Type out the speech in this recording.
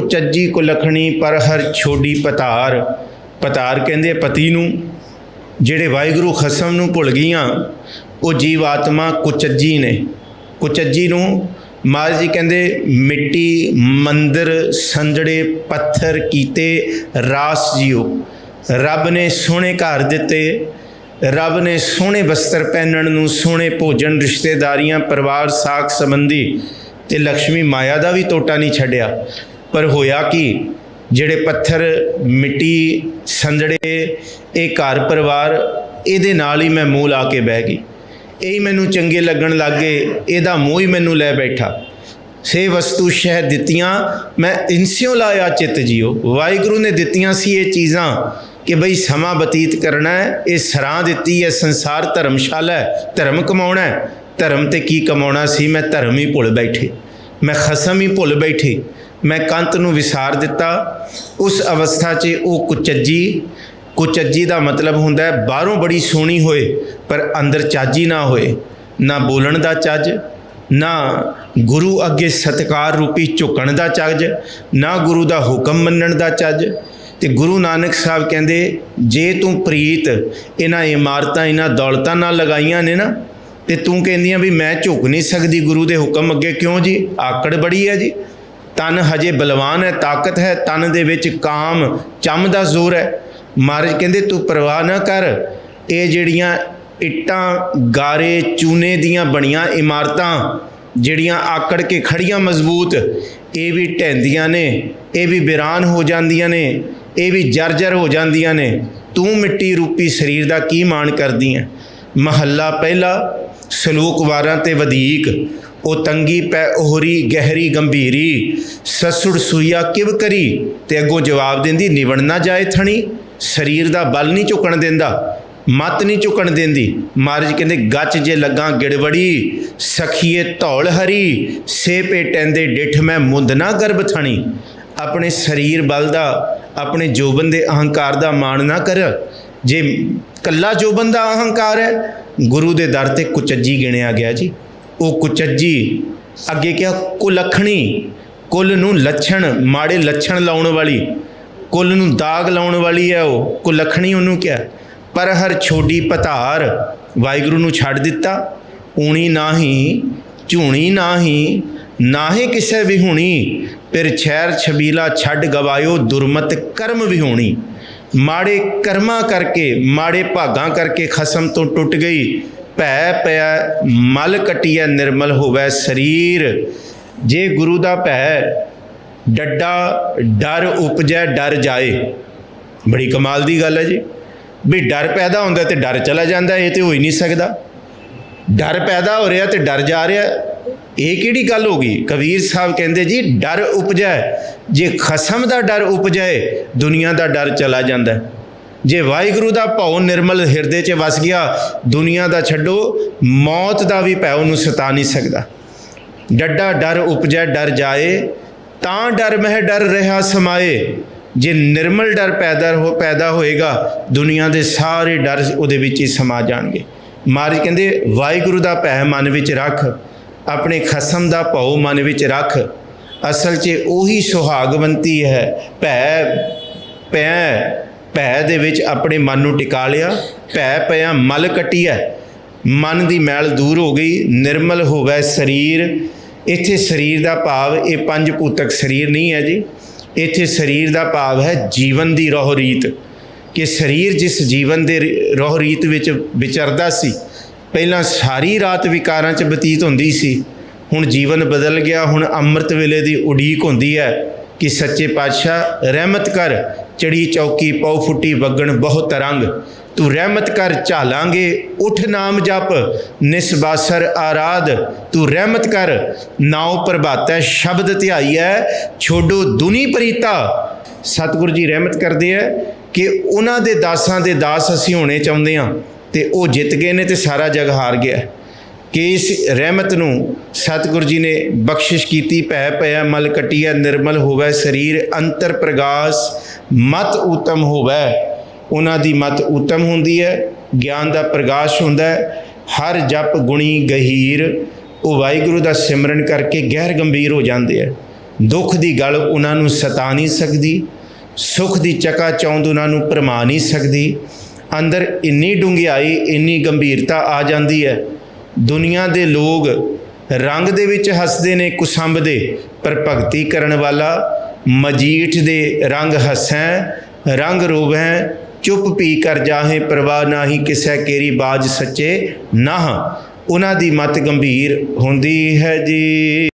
ਕੁਚੱਜੀ ਕੁਲਖਣੀ ਪਰ ਹਰ ਛੋਡੀ ਪਤਾਰ। ਪਤਾਰ ਕਹਿੰਦੇ ਪਤੀ ਨੂੰ, ਜਿਹੜੇ ਵਾਹਿਗੁਰੂ ਖਸਮ ਨੂੰ ਭੁੱਲ ਗਈਆਂ, ਉਹ ਜੀਵ ਆਤਮਾ ਕੁਚੱਜੀ ਨੇ। ਕੁਚੱਜੀ ਨੂੰ ਮਹਾਰਾਜ ਜੀ ਕਹਿੰਦੇ, ਮਿੱਟੀ, ਮੰਦਰ ਸੰਦੜੇ ਪੱਥਰ ਕੀਤੇ ਰਾਸ ਜਿਉ ਰੱਬ ਨੇ ਸੋਹਣੇ ਘਰ ਦਿੱਤੇ, ਰੱਬ ਨੇ ਸੋਹਣੇ ਵਸਤਰ ਪਹਿਨਣ ਨੂੰ, ਸੋਹਣੇ ਭੋਜਨ, ਰਿਸ਼ਤੇਦਾਰੀਆਂ, ਪਰਿਵਾਰ, ਸਾਖ ਸੰਬੰਧੀ ਤੇ ਲక్ష్ਮੀ ਮਾਇਆ ਦਾ ਵੀ ਟੋਟਾ ਨਹੀਂ ਛੱਡਿਆ। ਪਰ ਹੋਇਆ ਕਿ? ਜਿਹੜੇ ਪੱਥਰ, ਮਿੱਟੀ ਸੰਜੜੇ ਇਹ ਘਰ ਪਰਿਵਾਰ, ਇਹਦੇ ਨਾਲ ਹੀ ਮੈਂ ਮੂੰਹ ਲਾ ਕੇ ਬਹਿ ਗਈ। ਇਹ ਹੀ ਮੈਨੂੰ ਚੰਗੇ ਲੱਗਣ ਲੱਗੇ ਇਹਦਾ ਮੋਹ ਹੀ ਮੈਨੂੰ ਲੈ ਬੈਠਾ। ਸੇ ਵਸਤੂ ਸ਼ਹਿ ਦਿੱਤੀਆਂ, ਮੈਂ ਇਨਸਿਓ ਲਾਇਆ ਚਿੱਤ ਜਿਓ। ਵਾਹਿਗੁਰੂ ਨੇ ਦਿੱਤੀਆਂ ਸੀ ਇਹ ਚੀਜ਼ਾਂ ਕਿ ਬਈ ਸਮਾਂ ਬਤੀਤ ਕਰਨਾ ਹੈ, ਇਹ ਸਰਾਂ ਦਿੱਤੀ ਹੈ, ਸੰਸਾਰ ਧਰਮਸ਼ਾਲਾ ਹੈ, ਧਰਮ ਕਮਾਉਣਾ ਹੈ। ਧਰਮ ਤੇ ਕੀ ਕਮਾਉਣਾ ਸੀ? ਮੈਂ ਧਰਮ ਹੀ ਭੁੱਲ ਬੈਠੇ। ਮੈਂ ਖਸਮ ਹੀ ਭੁੱਲ ਬੈਠੇ। ਮੈਂ ਕੰਤ ਨੂੰ ਵਿਸਾਰ ਦਿੱਤਾ। ਉਸ ਅਵਸਥਾ 'ਚ ਉਹ ਕੁਚੱਜੀ ਕੁਚੱਜੀ ਦਾ ਮਤਲਬ ਹੁੰਦਾ ਹੈ ਬਾਹਰੋਂ ਬੜੀ ਸੋਹਣੀ ਹੋਏ, ਪਰ ਅੰਦਰ ਚਾਜੀ ਨਾ ਹੋਏ। ਨਾ ਬੋਲਣ ਦਾ ਚੱਜ, ਨਾ ਗੁਰੂ ਅੱਗੇ ਸਤਕਾਰ ਰੂਪੀ ਝੁਕਣ ਦਾ ਚੱਜ, ਨਾ ਗੁਰੂ ਦਾ ਹੁਕਮ ਮੰਨਣ ਦਾ ਚੱਜ। ਤੇ ਗੁਰੂ ਨਾਨਕ ਸਾਹਿਬ ਕਹਿੰਦੇ, ਜੇ ਤੂੰ ਪ੍ਰੀਤ, ਇਹਨਾਂ ਇਮਾਰਤਾਂ, ਇਹਨਾਂ ਦੌਲਤਾਂ ਨਾਲ ਲਗਾਈਆਂ ਨੇ ਨਾ, ਤੇ ਤੂੰ ਕਹਿੰਦੀਆਂ ਵੀ ਮੈਂ ਝੁਕ ਨਹੀਂ ਸਕਦੀ ਗੁਰੂ ਦੇ ਹੁਕਮ ਅੱਗੇ ਕਿਉਂ ਜੀ? ਆਕੜ ਬੜੀ ਹੈ ਜੀ। ਤਨ ਹਜੇ ਬਲਵਾਨ ਹੈ, ਤਾਕਤ ਹੈ, ਤਨ ਦੇ ਵਿੱਚ ਕਾਮ, ਚੰਮ ਦਾ ਜ਼ੋਰ ਹੈ। ਮਹਾਰਾਜ ਕਹਿੰਦੇ, ਤੂੰ ਪਰਵਾਹ ਨਾ ਕਰ। ਇਹ ਜਿਹੜੀਆਂ ਇੱਟਾਂ, ਗਾਰੇ, ਚੂਨੇ ਦੀਆਂ ਬਣੀਆਂ ਇਮਾਰਤਾਂ, ਜਿਹੜੀਆਂ ਆਕੜ ਕੇ ਖੜੀਆਂ ਮਜ਼ਬੂਤ, ਇਹ ਵੀ ਢਹਿੰਦੀਆਂ ਨੇ, ਇਹ ਵੀ ਬਿਰਾਨ ਹੋ ਜਾਂਦੀਆਂ ਨੇ, ਇਹ ਵੀ ਜਰਜਰ ਹੋ ਜਾਂਦੀਆਂ ਨੇ। ਤੂੰ ਮਿੱਟੀ ਰੂਪੀ ਸਰੀਰ ਦਾ ਕੀ ਮਾਣ ਕਰਦੀ ਹੈ? ਮਹੱਲਾ ਪਹਿਲਾ, ਸਲੂਕ ਵਾਰਾਂ ਤੇ ਵਧੀਕ ਉਹ ਤੰਗੀ ਪੈ ਉਹਰੀ ਗਹਿਰੀ ਗੰਭੀਰੀ, ਸਸੁੜ ਸੂਇਆ ਕਿਵ ਕਰੀ? ਤੇ ਅੱਗੋਂ ਜਵਾਬ ਦਿੰਦੀ, ਨਿਵਣ ਨਾ ਜਾਏ ਥਣੀ, ਸਰੀਰ ਦਾ ਬਲ ਨਹੀਂ ਝੁਕਣ ਦਿੰਦਾ, ਮਤ ਨਹੀਂ ਝੁਕਣ ਦਿੰਦੀ। ਮਹਾਰਾਜ ਕਹਿੰਦੇ, ਗੱਚ ਜੇ ਲੱਗਾ ਗਿੜਵੜੀ, ਸਖੀਏ ਧੌਲ ਹਰੀ ਸੇ ਪੇਟੈਂਦੇ ਡਿਠ ਮੈਂ ਮੁੰਦ ਨਾ ਗਰਭ ਥਣੀ। ਆਪਣੇ ਸਰੀਰ ਬਲ ਦਾ, ਆਪਣੇ ਜੋਬਨ ਦੇ ਅਹੰਕਾਰ ਦਾ ਮਾਣ ਨਾ ਕਰ। ਜੇ ਕੱਲਾ ਜੋਬਨ ਦਾ ਅਹੰਕਾਰ ਹੈ, ਗੁਰੂ ਦੇ ਦਰ ਤੇ ਕੁਚੱਜੀ ਗਿਣਿਆ ਗਿਆ ਜੀ। ਉਹ ਕੁਚੱਜੀ, ਅੱਗੇ ਕਿਹਾ ਕੁਲਖਣੀ ਕੁੱਲ ਨੂੰ ਲੱਛਣ, ਮਾੜੇ ਲੱਛਣ ਲਾਉਣ ਵਾਲੀ, ਕੁੱਲ ਨੂੰ ਦਾਗ ਲਾਉਣ ਵਾਲੀ ਹੈ ਉਹ। ਕੁਲਖਣੀ ਉਹਨੂੰ ਕਿਹਾ, ਪਰ ਹਰ ਛੋਡੀ ਪਤਾਰ ਵਾਹਿਗੁਰੂ ਨੂੰ ਛੱਡ ਦਿੱਤਾ। ਊਣੀ ਨਾਹੀ, ਝੂਣੀ ਨਾਹੀ ਨਾਹੀ ਕਿਸੇ ਵੀ ਫਿਰ ਛੈਰ ਛਬੀਲਾ ਛੱਡ ਗਵਾਇਓ ਦੁਰਮਤ ਕਰਮ ਵੀ ਮਾੜੇ ਕਰਮਾਂ ਕਰਕੇ, ਮਾੜੇ ਭਾਗਾਂ ਕਰਕੇ ਖਸਮ ਤੋਂ ਟੁੱਟ ਗਈ। ਭੈ ਪਿਆ, ਮਲ ਕਟਿਆ ਨਿਰਮਲ ਹੋਵੇ ਸਰੀਰ। ਜੇ ਗੁਰੂ ਦਾ ਭੈ ਡੱਡਾ, ਡਰ ਉਪਜੈ, ਡਰ ਜਾਏ। ਬੜੀ ਕਮਾਲ ਦੀ ਗੱਲ ਹੈ ਜੀ। ਵੀ ਡਰ ਪੈਦਾ ਹੁੰਦਾ ਤੇ ਡਰ ਚਲਾ ਜਾਂਦਾ, ਇਹ ਤੇ ਹੋ ਹੀ ਨਹੀਂ ਸਕਦਾ। ਡਰ ਪੈਦਾ ਹੋ ਰਿਹਾ ਤੇ ਡਰ ਜਾ ਰਿਹਾ। ਇਹ ਕਿਹੜੀ ਗੱਲ ਹੋ ਗਈ? ਕਬੀਰ ਸਾਹਿਬ ਕਹਿੰਦੇ ਜੀ, ਡਰ ਉਪਜੈ। ਜੇ ਖਸਮ ਦਾ ਡਰ ਉਪਜੇ, ਦੁਨੀਆ ਦਾ ਡਰ ਚਲਾ ਜਾਂਦਾ। ਜੇ ਵਾਹਿਗੁਰੂ ਦਾ ਭਉ ਨਿਰਮਲ ਹਿਰਦੇ 'ਚ ਵਸ ਗਿਆ, ਦੁਨੀਆ ਦਾ ਛੱਡੋ, ਮੌਤ ਦਾ ਵੀ ਭੈ ਉਹਨੂੰ ਸਤਾ ਨਹੀਂ ਸਕਦਾ। ਡੱਡਾ ਡਰ ਉਪਜੈ, ਡਰ ਜਾਏ, ਤਾਂ ਡਰ ਮਹਿ ਡਰ ਰਿਹਾ ਸਮਾਏ। ਜੇ ਨਿਰਮਲ ਡਰ ਪੈਦਾ ਹੋ, ਪੈਦਾ ਹੋਏਗਾ, ਦੁਨੀਆ ਦੇ ਸਾਰੇ ਡਰ ਉਹਦੇ ਵਿੱਚ ਹੀ ਸਮਾ ਜਾਣਗੇ। ਮਹਾਰਾਜ ਕਹਿੰਦੇ, ਵਾਹਿਗੁਰੂ ਦਾ ਭੈ ਮਨ ਵਿੱਚ ਰੱਖ, ਆਪਣੇ ਖਸਮ ਦਾ ਭਉ ਮਨ ਵਿੱਚ ਰੱਖ। ਅਸਲ 'ਚ ਉਹੀ ਸੁਹਾਗਵੰਤੀ ਹੈ, ਭੈ ਪੈ ਭੈ ਦੇ ਵਿੱਚ ਆਪਣੇ ਮਨ ਨੂੰ ਟਿਕਾ ਲਿਆ। ਭੈ ਪਿਆ ਮਲ ਕਟਿਆ ਮਨ ਦੀ ਮੈਲ ਦੂਰ ਹੋ ਗਈ, ਨਿਰਮਲ ਹੋਵੇ ਸਰੀਰ। ਇੱਥੇ ਸਰੀਰ ਦਾ ਭਾਵ, ਇਹ ਪੰਜ ਭੂਤਕ ਸਰੀਰ ਨਹੀਂ ਹੈ ਜੀ। ਇੱਥੇ ਸਰੀਰ ਦਾ ਭਾਵ ਹੈ ਜੀਵਨ ਦੀ ਰੋਹ ਰੀਤ। ਕਿ ਸਰੀਰ ਜਿਸ ਜੀਵਨ ਦੇ ਰੋਹ ਰੀਤ ਵਿੱਚ ਵਿਚਰਦਾ ਸੀ, ਪਹਿਲਾਂ ਸਾਰੀ ਰਾਤ ਵਿਕਾਰਾਂ 'ਚ ਬਤੀਤ ਹੁੰਦੀ ਸੀ, ਹੁਣ ਜੀਵਨ ਬਦਲ ਗਿਆ, ਹੁਣ ਅੰਮ੍ਰਿਤ ਵੇਲੇ ਦੀ ਉਡੀਕ ਹੁੰਦੀ ਹੈ। ਕਿ ਸੱਚੇ ਪਾਤਸ਼ਾਹ, ਰਹਿਮਤ ਕਰ, ਚੜੀ ਚੌਕੀ ਪਉ ਫੁੱਟੀ ਵਗਣ ਬਹੁਤ ਤਰੰਗ। ਤੂੰ ਰਹਿਮਤ ਕਰ, ਝਾਲਾਂਗੇ, ਉਠ ਨਾਮ ਜਪ ਨਿਸਬਾਸਰ ਆਰਾਧ। ਤੂੰ ਰਹਿਮਤ ਕਰ, ਨਾਉ ਪ੍ਰਭਾਤੈ ਸ਼ਬਦ ਧਿਆਈਐ, ਛੋਡੋ ਦੁਨੀ ਪ੍ਰੀਤਾ। ਸਤਿਗੁਰੂ ਜੀ ਰਹਿਮਤ ਕਰਦੇ ਆ ਕਿ ਉਹਨਾਂ ਦੇ ਦਾਸਾਂ ਦੇ ਦਾਸ ਅਸੀਂ ਹੋਣੇ ਚਾਹੁੰਦੇ ਆ ਤੇ ਉਹ ਜਿੱਤ ਗਏ ਨੇ ਤੇ ਸਾਰਾ ਜਗ ਹਾਰ ਗਿਆ। ਕਿ ਇਸ ਰਹਿਮਤ ਨੂੰ ਸਤਿਗੁਰੂ ਜੀ ਨੇ ਬਖਸ਼ਿਸ਼ ਕੀਤੀ, ਭੈ ਪਿਆ ਮਲ ਕਟਿਆ ਨਿਰਮਲ ਹੋਵੇ, ਸਰੀਰ ਅੰਤਰ ਪ੍ਰਗਾਸ, ਮਤ ਉਤਮ ਹੋਵੇ। ਉਹਨਾਂ ਦੀ ਮਤ ਉਤਮ ਹੁੰਦੀ ਹੈ, ਗਿਆਨ ਦਾ ਪ੍ਰਗਾਸ਼ ਹੁੰਦਾ ਹੈ। ਹਰ ਜਪ ਗੁਣੀ ਗਹੀਰ, ਉਹ ਵਾਹਿਗੁਰੂ ਦਾ ਸਿਮਰਨ ਕਰਕੇ ਗਹਿਰ ਗੰਭੀਰ ਹੋ ਜਾਂਦੇ ਆ। ਦੁੱਖ ਦੀ ਗਲ ਉਹਨਾਂ ਨੂੰ ਸਤਾ ਨਹੀਂ ਸਕਦੀ, ਸੁਖ ਦੀ ਚਕਾ ਚੌਂਦ ਉਹਨਾਂ ਨੂੰ ਭਰਮਾ ਨਹੀਂ ਸਕਦੀ। ਅੰਦਰ ਇੰਨੀ ਡੂੰਘਾਈ ਇੰਨੀ ਗੰਭੀਰਤਾ ਆ ਜਾਂਦੀ ਹੈ ਦੁਨੀਆ ਦੇ ਲੋਕ ਰੰਗ ਦੇ ਵਿੱਚ ਹੱਸਦੇ ਨੇ ਕੁਸੰਭ ਦੇ, ਪਰ ਭਗਤੀ ਕਰਨ ਵਾਲਾ ਮਜੀਠ ਦੇ ਰੰਗ ਹੱਸੈ, ਰੰਗ ਰੋਵੈ, ਚੁੱਪ ਪੀ ਕਰ ਜਾਹੇ, ਪ੍ਰਵਾਹ ਨਾਹੀ ਕਿਸੈ ਕੇਰੀ ਬਾਜ ਸੱਚੇ ਨਾਹ। ਉਹਨਾਂ ਦੀ ਮਤ ਗੰਭੀਰ ਹੁੰਦੀ ਹੈ ਜੀ।